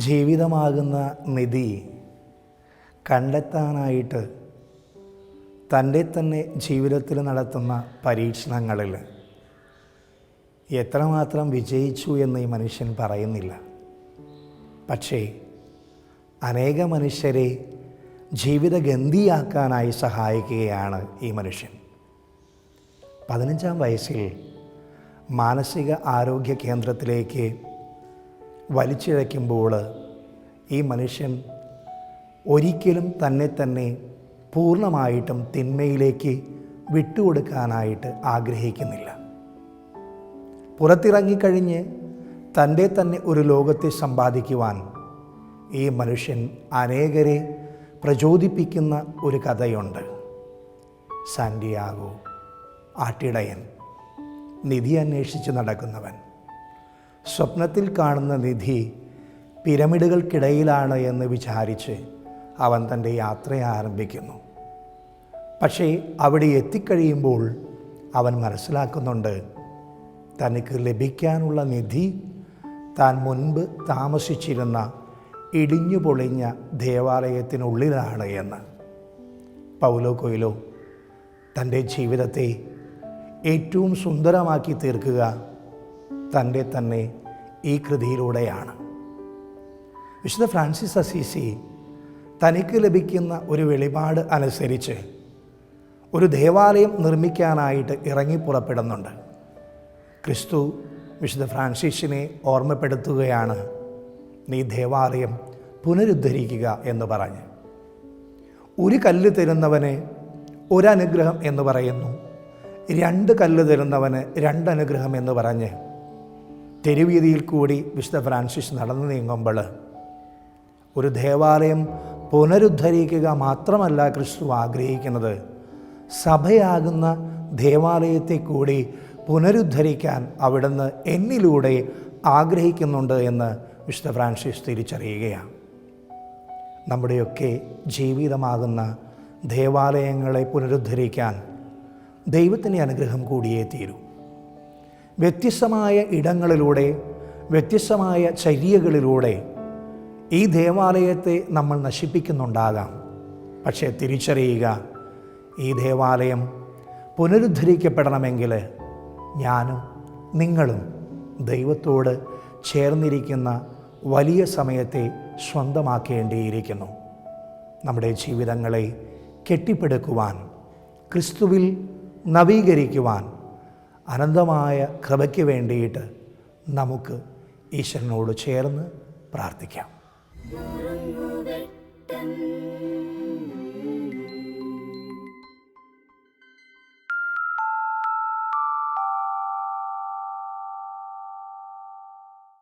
ജീവിതമാകുന്ന നിധി കണ്ടെത്താനായിട്ട് തന്റെ തന്നെ ജീവിതത്തിൽ നടത്തുന്ന പരീക്ഷണങ്ങളിൽ എത്രമാത്രം വിജയിച്ചു എന്ന് ഈ മനുഷ്യൻ പറയുന്നില്ല. പക്ഷേ അനേക മനുഷ്യരെ ജീവിതഗന്ധിയാക്കാനായി സഹായിക്കുകയാണ് ഈ മനുഷ്യൻ. പതിനഞ്ചാം വയസ്സിൽ മാനസിക ആരോഗ്യ കേന്ദ്രത്തിലേക്ക് വലിച്ചിഴയ്ക്കുമ്പോൾ ഈ മനുഷ്യൻ ഒരിക്കലും തന്നെ തന്നെ പൂർണമായിട്ടും തിന്മയിലേക്ക് വിട്ടുകൊടുക്കാനായിട്ട് ആഗ്രഹിക്കുന്നില്ല. പുറത്തിറങ്ങിക്കഴിഞ്ഞ് തന്റെ തന്നെ ഒരു ലോകത്തെ സമ്പാദിക്കുവാൻ ഈ മനുഷ്യൻ അനേകരെ പ്രചോദിപ്പിക്കുന്ന ഒരു കഥയുണ്ട്. സാൻഡിയാഗോ ആട്ടിടയൻ നിധി അന്വേഷിച്ച് നടക്കുന്നവൻ. സ്വപ്നത്തിൽ കാണുന്ന നിധി പിരമിഡുകൾക്കിടയിലാണ് എന്ന് വിചാരിച്ച് അവൻ തന്റെ യാത്ര ആരംഭിക്കുന്നു. പക്ഷേ അവിടെ എത്തിക്കഴിയുമ്പോൾ അവൻ മനസ്സിലാക്കുന്നുണ്ട് തനിക്ക് ലഭിക്കാനുള്ള നിധി താൻ മുൻപ് താമസിച്ചിരുന്ന ഇടിഞ്ഞു പൊളിഞ്ഞ ദേവാലയത്തിനുള്ളിലാണ് എന്ന്. പൗലോ കൊയിലോ തന്റെ ജീവിതത്തെ ഏറ്റവും സുന്ദരമാക്കി തീർക്കുക തന്റെ തന്നെ ഈ കൃതിയിലൂടെയാണ്. വിശുദ്ധ ഫ്രാൻസിസ് അസീസി തനിക്ക് ലഭിക്കുന്ന ഒരു വെളിപാട് അനുസരിച്ച് ഒരു ദേവാലയം നിർമ്മിക്കാനായിട്ട് ഇറങ്ങി പുറപ്പെടുന്നുണ്ട്. ക്രിസ്തു വിശുദ്ധ ഫ്രാൻസിസിനെ ഓർമ്മപ്പെടുത്തുകയാണ് നീ ദേവാലയം പുനരുദ്ധരിക്കുക എന്ന് പറഞ്ഞ്. ഒരു കല്ല് തരുന്നവന് ഒരനുഗ്രഹം എന്ന് പറയുന്നു രണ്ട് കല്ല് തരുന്നവന് രണ്ടനുഗ്രഹം എന്ന് പറഞ്ഞ്. തെരുവീതിയിൽ കൂടി വിശുദ്ധ ഫ്രാൻസിസ് നടന്നു നീങ്ങുമ്പോൾ ഒരു ദേവാലയം പുനരുദ്ധരിക്കുക മാത്രമല്ല ക്രിസ്തു ആഗ്രഹിക്കുന്നത്. സഭയാകുന്ന ദേവാലയത്തെ കൂടി പുനരുദ്ധരിക്കാൻ അവിടുന്ന് എന്നിലൂടെ ആഗ്രഹിക്കുന്നുണ്ട് എന്ന് വിശുദ്ധ ഫ്രാൻസിസ് തിരിച്ചറിയുകയാണ്. നമ്മുടെയൊക്കെ ജീവിതമാകുന്ന ദേവാലയങ്ങളെ പുനരുദ്ധരിക്കാൻ ദൈവത്തിന്റെ അനുഗ്രഹം കൂടിയേ തീരൂ. വ്യത്യസ്തമായ ഇടങ്ങളിലൂടെ വ്യത്യസ്തമായ ചര്യകളിലൂടെ ഈ ദേവാലയത്തെ നമ്മൾ നശിപ്പിക്കുന്നുണ്ടാകാം. പക്ഷേ തിരിച്ചറിയുക ഈ ദേവാലയം പുനരുദ്ധരിക്കപ്പെടണമെങ്കിൽ ഞാനും നിങ്ങളും ദൈവത്തോട് ചേർന്നിരിക്കുന്ന വലിയ സമയത്തെ സ്വന്തമാക്കേണ്ടിയിരിക്കുന്നു. നമ്മുടെ ജീവിതങ്ങളെ കെട്ടിപ്പടുക്കുവാൻ ക്രിസ്തുവിൽ നവീകരിക്കുവാൻ അനന്തമായ കൃപയ്ക്ക് വേണ്ടിയിട്ട് നമുക്ക് ഈശ്വരനോട് ചേർന്ന് പ്രാർത്ഥിക്കാം.